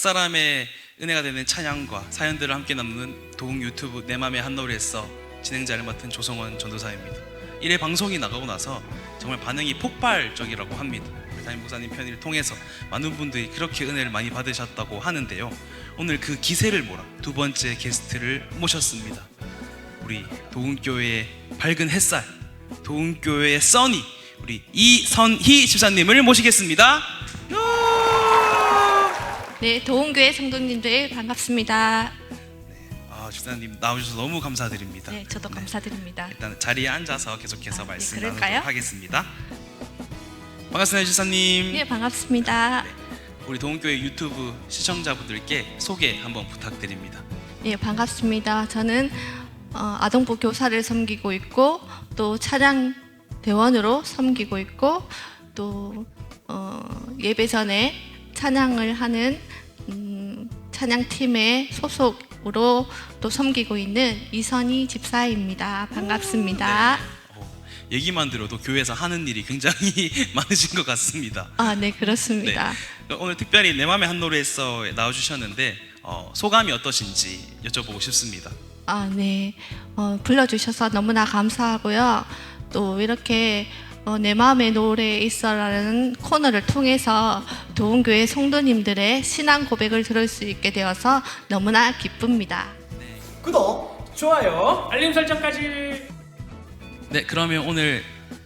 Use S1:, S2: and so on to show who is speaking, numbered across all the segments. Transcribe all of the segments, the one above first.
S1: 각 사람의 은혜가 되는 찬양과 사연들을 함께 나누는 도움 유튜브 내 맘의 한 노래에서 진행자를 맡은 조성원 전도사입니다. 1회 방송이 나가고 나서 정말 반응이 폭발적이라고 합니다. 담임 목사님 편의를 통해서 많은 분들이 그렇게 은혜를 많이 받으셨다고 하는데요. 오늘 그 기세를 몰아 두 번째 게스트를 모셨습니다. 우리 도훈교회의 밝은 햇살, 도훈교회의 써니, 우리 이선희 집사님을 모시겠습니다.
S2: 네, 도움교회 성도님들 반갑습니다.
S1: 아, 집사님 나오셔서 너무 감사드립니다.
S2: 네, 저도 감사드립니다.
S1: 일단 자리에 앉아서 계속해서
S2: 아, 네,
S1: 말씀
S2: 그럴까요?
S1: 나누도록 하겠습니다. 반갑습니다, 집사님.
S2: 네, 반갑습니다.
S1: 우리 도훈교회 유튜브 시청자분들께 소개 한번 부탁드립니다.
S2: 네, 반갑습니다. 저는 어, 아동부 교사를 섬기고 있고 또 차량 대원으로 섬기고 있고 또 어, 예배 전에 찬양을 하는 음, 찬양팀의 소속으로 또 섬기고 있는 이선희 집사입니다. 반갑습니다.
S1: 어, 얘기만 들어도 교회에서 하는 일이 굉장히 많으신 것 같습니다.
S2: 아, 네, 그렇습니다.
S1: 오늘 특별히 내 맘의 한 노래에서 나와주셨는데 어, 소감이 어떠신지 여쭤보고 싶습니다.
S2: 아, 네. 어, 불러주셔서 너무나 감사하고요. 또 이렇게 어, 내 마음의 노래에 있어라는 코너를 통해서 도움교회 성도님들의 신앙 고백을 들을 수 있게 되어서 너무나 기쁩니다.
S3: 구독, 좋아요.
S4: 알림 설정까지
S1: 네, 그러면 오늘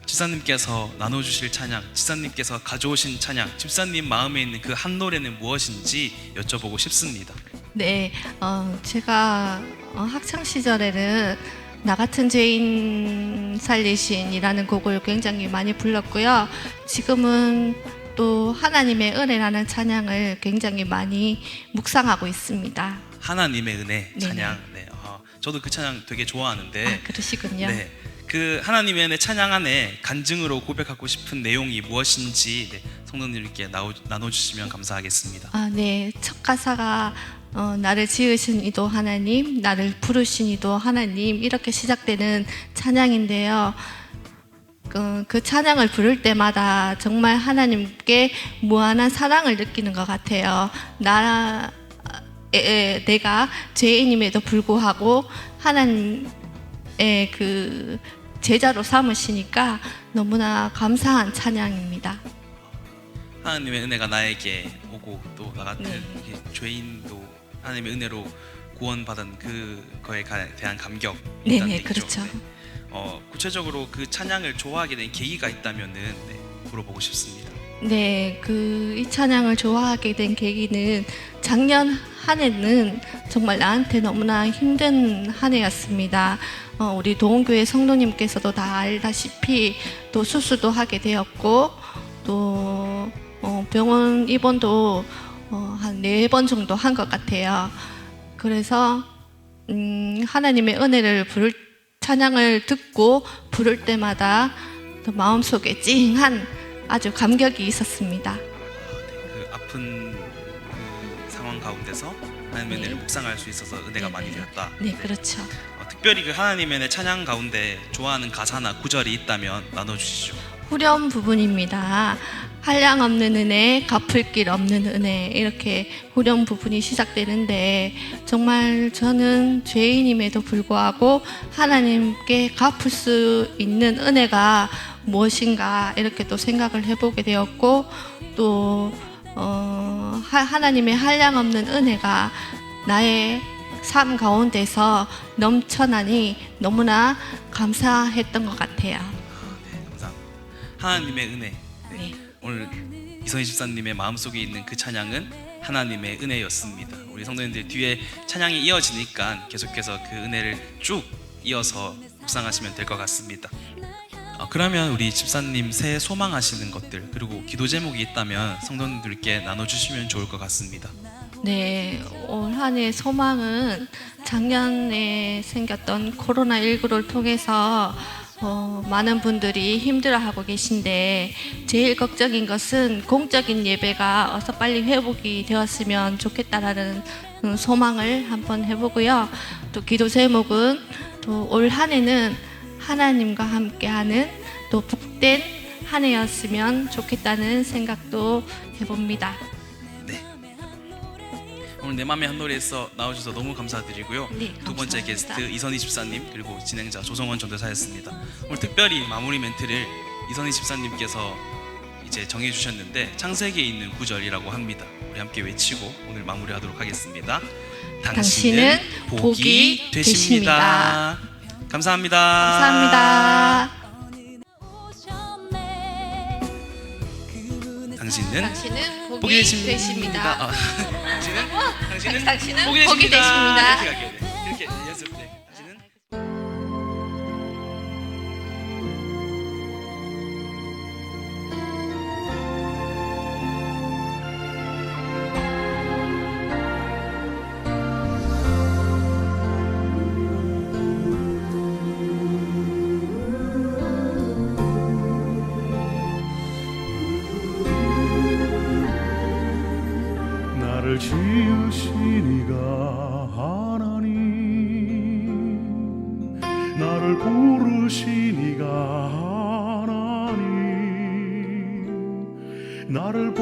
S1: 집사님께서 나눠주실 찬양, 집사님께서 가져오신 찬양, 집사님 마음에 있는 그 한 노래는 무엇인지 여쭤보고 싶습니다.
S2: 네, 어, 제가 어, 학창 시절에는 나 같은 죄인 살리신이라는 곡을 굉장히 많이 불렀고요. 지금은 또 하나님의 은혜라는 찬양을 굉장히 많이 묵상하고 있습니다.
S1: 하나님의 은혜. 찬양. 네, 아, 저도 그 찬양 되게 좋아하는데.
S2: 아, 그러시군요.
S1: 네, 그 하나님의 은혜 찬양 안에 간증으로 고백하고 싶은 내용이 무엇인지 네, 성도님들께 나오, 나눠 주시면 감사하겠습니다.
S2: 아, 네. 첫 가사가 어, 나를 지으신 이도 하나님, 나를 부르신 이도 하나님 이렇게 시작되는 찬양인데요. 그, 그 찬양을 부를 때마다 정말 하나님께 무한한 사랑을 느끼는 것 같아요. 나 에, 에, 내가 죄인임에도 불구하고 하나님의 그 제자로 삼으시니까 너무나 감사한 찬양입니다.
S1: 하나님의 은혜가 나에게 오고 또 나 같은
S2: 네.
S1: 죄인도 하나님의 은혜로 구원받은 그거에 가- 대한 감격.
S2: 네네, 그렇죠.
S1: 어, 구체적으로 그 찬양을 좋아하게 된 계기가 있다면은 네, 물어보고 싶습니다.
S2: 네, 그 이 찬양을 좋아하게 된 계기는 작년 한 해는 정말 나한테 너무나 힘든 한 해였습니다. 어, 우리 도원교회 성도님께서도 다 알다시피 또 수술도 하게 되었고 또 어, 병원 입원도 어, 한네 번 정도 한 것 같아요. 그래서 음, 하나님의 은혜를 부를 찬양을 듣고 부를 때마다 또 마음속에 찡한 아주 감격이 있었습니다.
S1: 그 아픈 그 상황 가운데서 하나님의
S2: 네.
S1: 은혜를 묵상할 수 있어서 은혜가
S2: 네,
S1: 많이
S2: 네.
S1: 되었다.
S2: 네, 그렇죠.
S1: 어, 특별히 그 하나님의 은혜 찬양 가운데 좋아하는 가사나 구절이 있다면 나눠주시죠.
S2: 후렴 부분입니다. 한량 없는 은혜, 갚을 길 없는 은혜 이렇게 후렴 부분이 시작되는데 정말 저는 죄인임에도 불구하고 하나님께 갚을 수 있는 은혜가 무엇인가 이렇게 또 생각을 해보게 되었고 또 어, 하- 하나님의 한량 없는 은혜가 나의 삶 가운데서 넘쳐나니 너무나 감사했던 것 같아요.
S1: 네, 감사합니다. 하나님의 은혜.
S2: 네.
S1: 오늘 이선희 집사님의 마음속에 있는 그 찬양은 하나님의 은혜였습니다. 우리 성도님들 뒤에 찬양이 이어지니까 계속해서 그 은혜를 쭉 이어서 묵상하시면 될 것 같습니다. 어, 그러면 우리 집사님 새해 소망하시는 것들 그리고 기도 제목이 있다면 성도님들께 나눠주시면 좋을 것 같습니다.
S2: 네, 올 한 해 소망은 작년에 생겼던 코로나 19를 통해서 어, 많은 분들이 힘들어하고 계신데 제일 걱정인 것은 공적인 예배가 어서 빨리 회복이 되었으면 좋겠다라는 음, 소망을 한번 해보고요. 또 기도 제목은 또 올 한 해는 하나님과 함께하는 또 복된 한 해였으면 좋겠다는 생각도 해봅니다.
S1: 네. 오늘 내 맘의 한 노래에서 나와주셔서 너무 감사드리고요.
S2: 네,
S1: 두 번째
S2: 감사합니다.
S1: 게스트 이선희 집사님 그리고 진행자 조성원 전도사였습니다. 오늘 특별히 마무리 멘트를 이선희 집사님께서 이제 정해주셨는데 창세기에 있는 구절이라고 합니다. 우리 함께 외치고 오늘 마무리하도록 하겠습니다.
S2: 당신은 복이 되십니다.
S1: 감사합니다.
S2: 감사합니다.
S1: 당신은
S2: 당신은 복이,
S1: 되십니다.
S2: 되십니다.
S1: 아, 당신은 당신은
S2: 당신은
S1: 복이
S2: 복이
S1: 되십니다.
S2: 되십니다.
S1: 네. 이렇게 연습 때 당신은
S4: 나를 지으신 이가 하나님. 나를 부르신 이가 하나님. 나를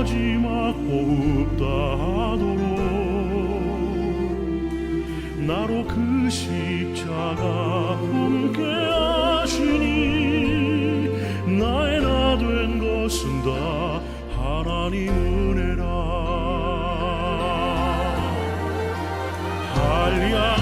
S4: 마지막 호흡 다하도록 나로 그 십자가 함께 하시니 나의 나 된 것은 다 하나님 은혜라. 없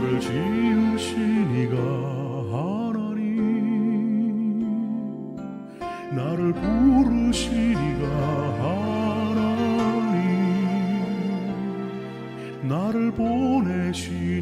S4: 나를 지으신 이가 하나님. 나를 부르신 이가 하나님. 나를 보내신